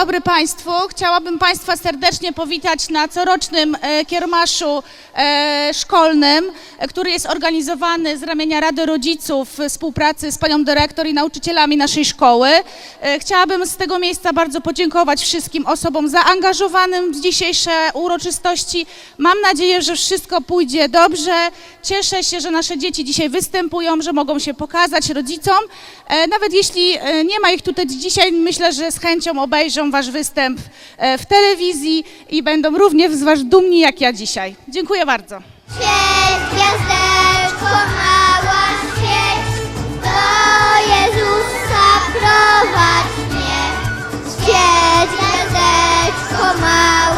dobry Państwu. Chciałabym Państwa serdecznie powitać na corocznym e, kiermaszu e, szkolnym, e, który jest organizowany z ramienia Rady Rodziców w współpracy z panią dyrektor i nauczycielami naszej szkoły. Chciałabym z tego miejsca bardzo podziękować wszystkim osobom zaangażowanym w dzisiejsze uroczystości. Mam nadzieję, że wszystko pójdzie dobrze. Cieszę się, że nasze dzieci dzisiaj występują, że mogą się pokazać rodzicom. Nawet jeśli nie ma ich tutaj dzisiaj, myślę, że z chęcią obejrzą Wasz występ e, w telewizji i będą również z Was dumni jak ja dzisiaj. Dziękuję bardzo. Świeć gwiazdeczko mała, świeć, do Jezusa prowadź mnie. Świeć gwiazdeczko mała,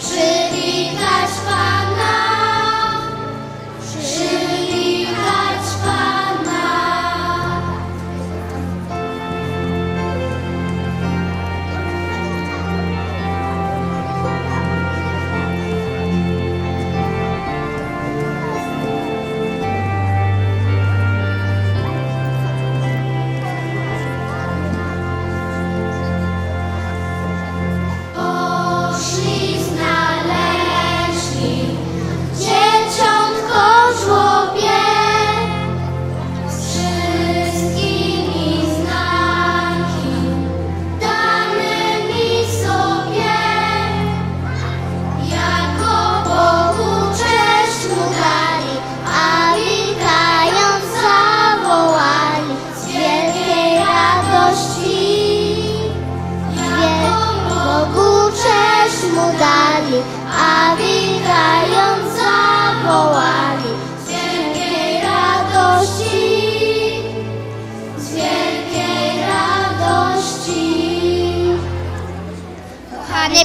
是你的。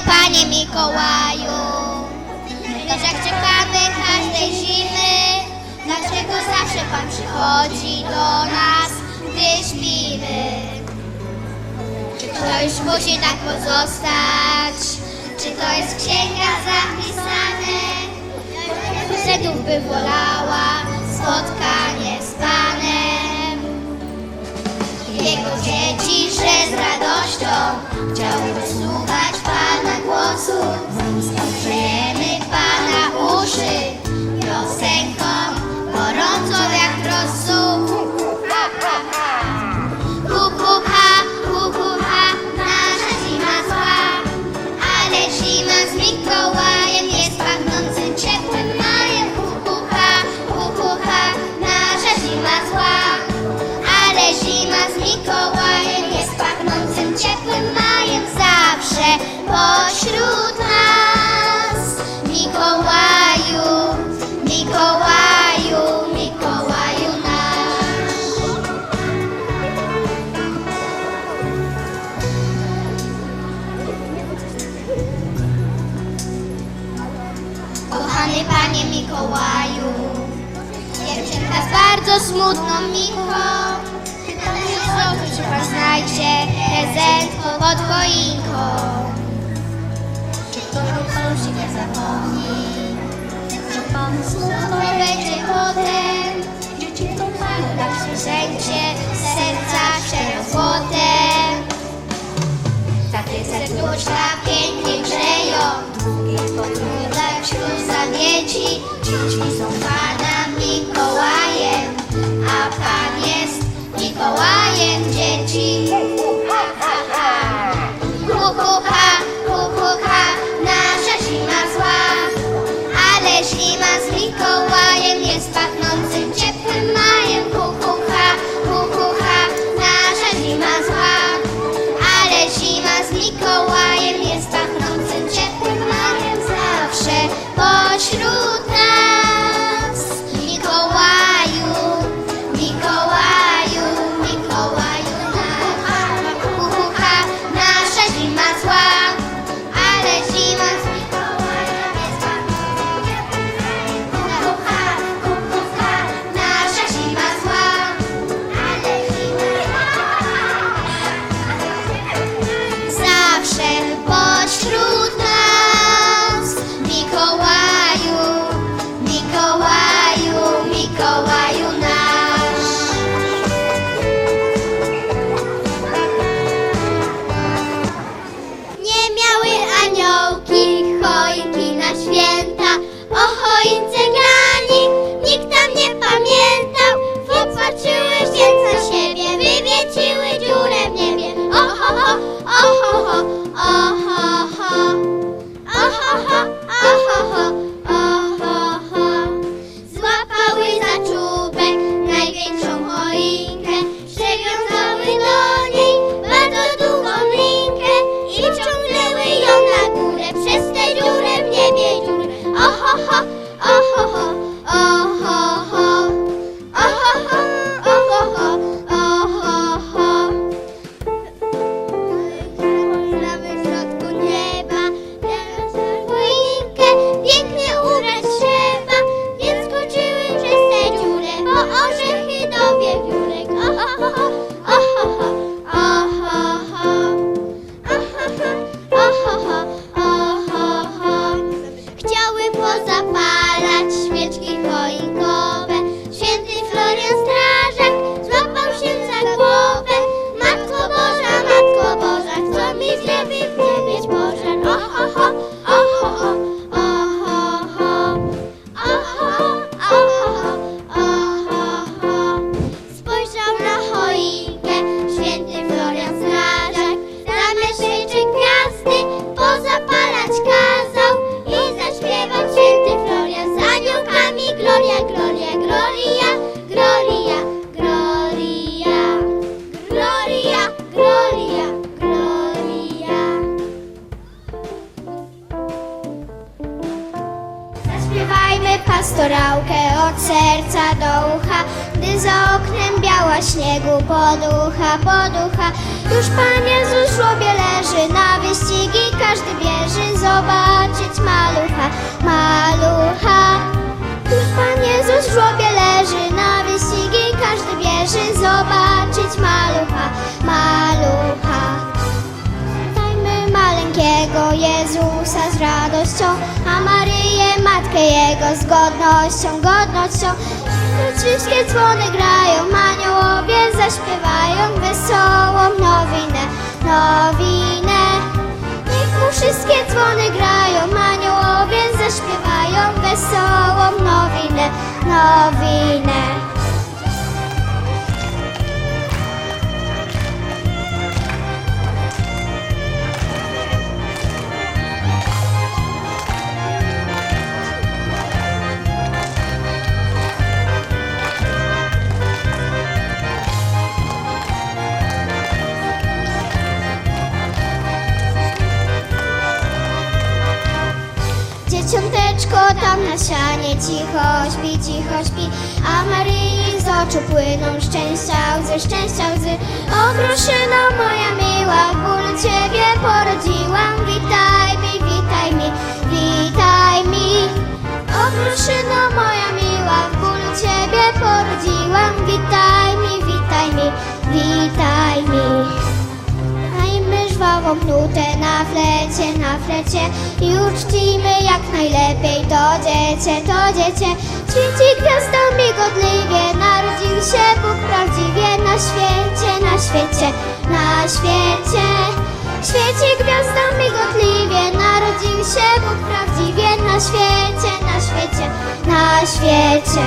Panie Mikołaju, my tak czekamy każdej zimy, dlaczego zawsze Pan przychodzi do nas, gdy śpimy? Czy to już musi tak pozostać? Czy to jest w księgach zapisane? Setów by wolała spotkanie z Panem. Jego dzieci, że z radością chciałyby słuchać Głosu. Grzejemy Pana uszy piosenką pośród nas. Mikołaju, Mikołaju, Mikołaju nasz. Kochany Panie Mikołaju, dziewczynka z bardzo smutną minką. Znowu czy Pan znajdzie prezent pod? Smutno będzie potem. Dzieci to Panu tak piosencie, serca przeją złotem. Takie serduszka pięknie grzeją, długie podróże wśród zamieci. Dziećmi są Pana Mikołajem, a Pan jest Mikołajem Mikołaj. Każdy bierze, zobaczyć malucha, malucha. Już Pan Jezus w żłobie leży, na wyścigi każdy bierze, zobaczyć malucha, malucha. Dajmy maleńkiego Jezusa z radością, a Maryję Matkę Jego z godnością, godnością. Wszystkie dzwony grają, aniołowie zaśpiewają wesołą nowinę, nowinę. Wszystkie dzwony grają, aniołowie zaśpiewają wesołą nowinę, nowinę. Dzieciąteczko tam na sianie cicho śpi, cicho śpi, a Maryi z oczu płyną szczęścia łzy, szczęścia łzy. O moja miła, w bólu Ciebie porodziłam, witaj mi, witaj mi, witaj mi. O moja miła, w bólu Ciebie Nutę na flecie, na flecie i uczcimy jak najlepiej to dziecię, to dziecię. Świeci gwiazda migotliwie, narodził się Bóg prawdziwie na świecie, na świecie, na świecie. Świeci gwiazda migotliwie, narodził się Bóg prawdziwie na świecie, na świecie, na świecie.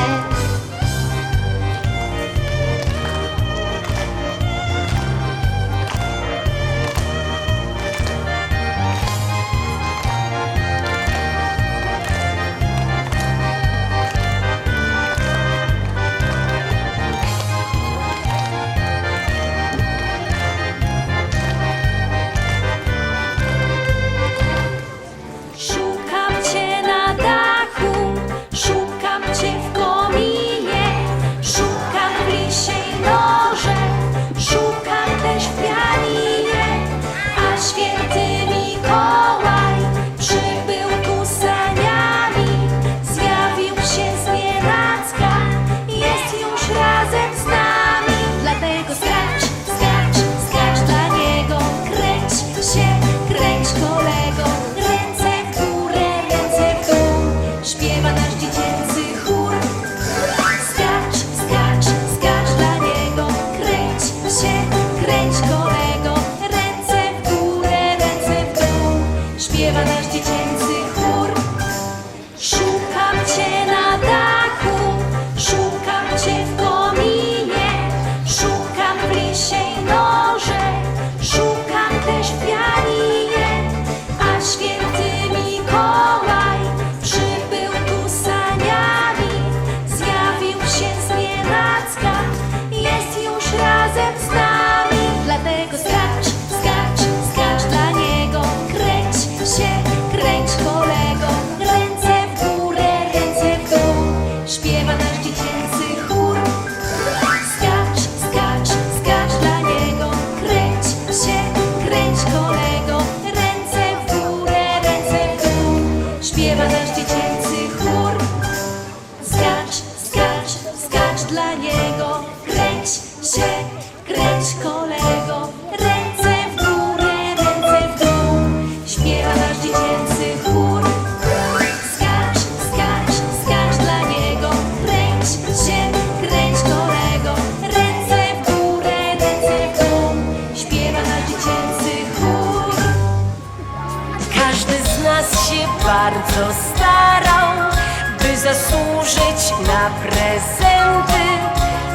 Na prezenty.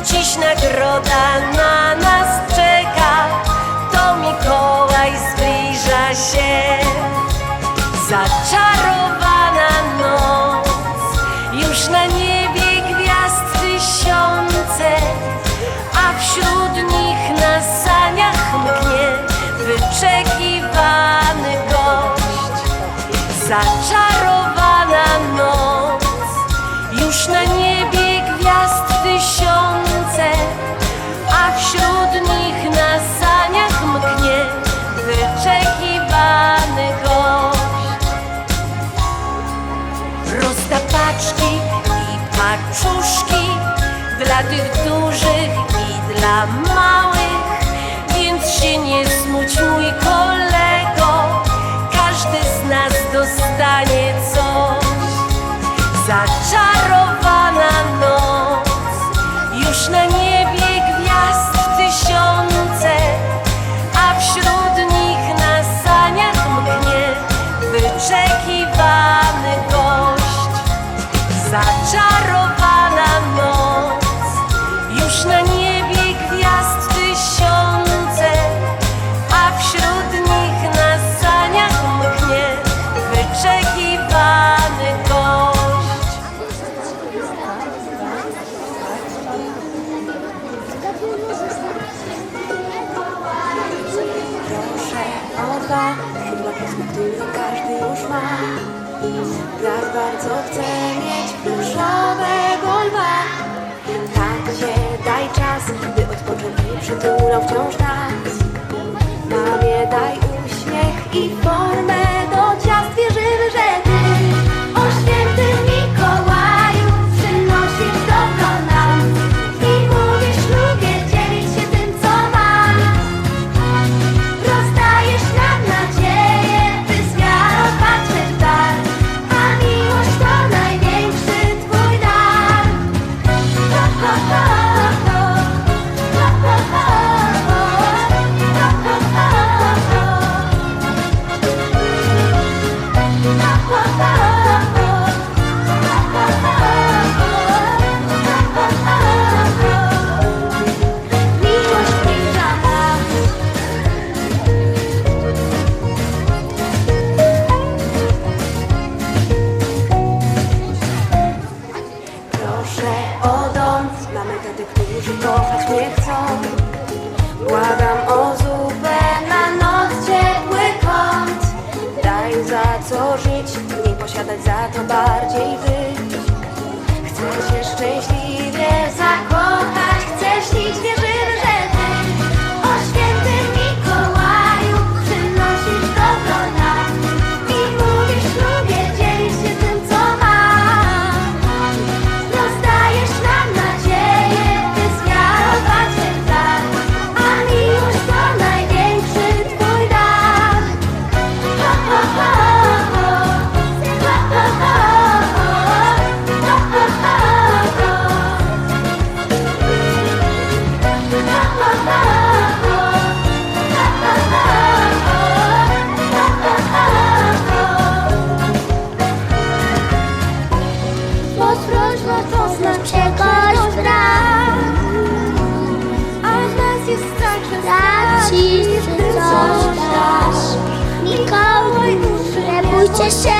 Dziś nagroda na przytulał wciąż nas. Mamie daj bójcie się